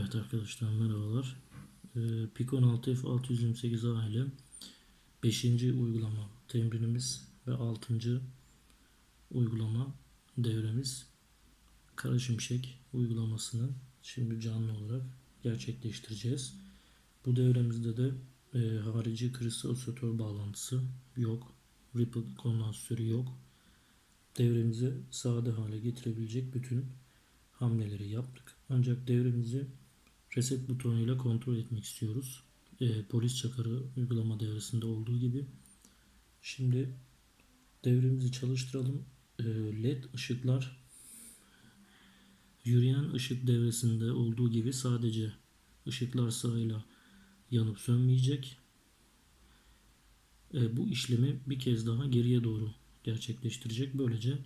Evet arkadaşlar merhabalar. Ee, PIC 16 F628A ile 5. uygulama temrinimiz ve 6. uygulama devremiz Kara Şimşek uygulamasını şimdi canlı olarak gerçekleştireceğiz. Bu devremizde de e, harici kristal oscilatör bağlantısı yok. Ripple kondansatörü yok. Devremizi sade hale getirebilecek bütün hamleleri yaptık. Ancak devremizi reset butonuyla kontrol etmek istiyoruz. Ee, polis çakarı uygulama devresinde olduğu gibi. Şimdi devremizi çalıştıralım. Ee, LED ışıklar yürüyen ışık devresinde olduğu gibi sadece ışıklar sırayla yanıp sönmeyecek. Ee, bu işlemi bir kez daha geriye doğru gerçekleştirecek. Böylece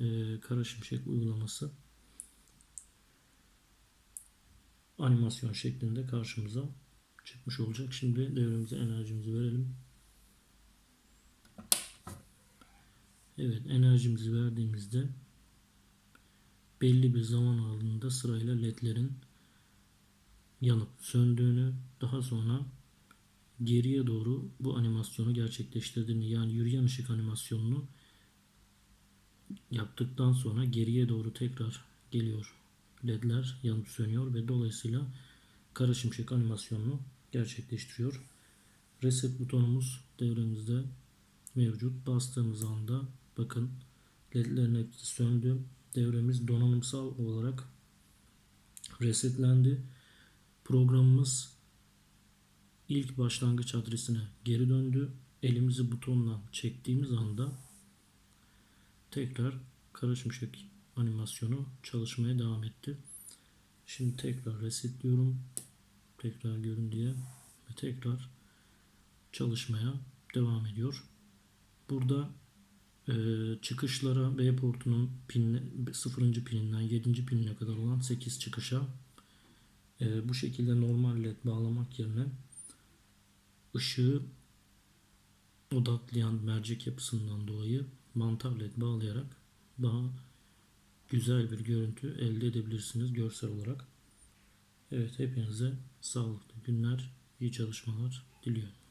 e, kara şimşek uygulaması animasyon şeklinde karşımıza çıkmış olacak. Şimdi devremize enerjimizi verelim. Evet enerjimizi verdiğimizde belli bir zaman aralığında sırayla ledlerin yanıp söndüğünü daha sonra geriye doğru bu animasyonu gerçekleştirdiğini yani yürüyen ışık animasyonunu yaptıktan sonra geriye doğru tekrar geliyor ledler yanıp sönüyor ve dolayısıyla kara şimşek animasyonunu gerçekleştiriyor. Reset butonumuz devremizde mevcut. Bastığımız anda bakın ledlerin hepsi söndü. Devremiz donanımsal olarak resetlendi. Programımız ilk başlangıç adresine geri döndü. Elimizi butonla çektiğimiz anda tekrar kara şimşek animasyonu çalışmaya devam etti. Şimdi tekrar resetliyorum. Tekrar görün diye ve tekrar çalışmaya devam ediyor. Burada e, çıkışlara B portunun pin, 0. pininden 7. pinine kadar olan 8 çıkışa e, bu şekilde normal led bağlamak yerine ışığı odaklayan mercek yapısından dolayı mantar led bağlayarak daha güzel bir görüntü elde edebilirsiniz görsel olarak. Evet hepinize sağlıklı günler, iyi çalışmalar diliyorum.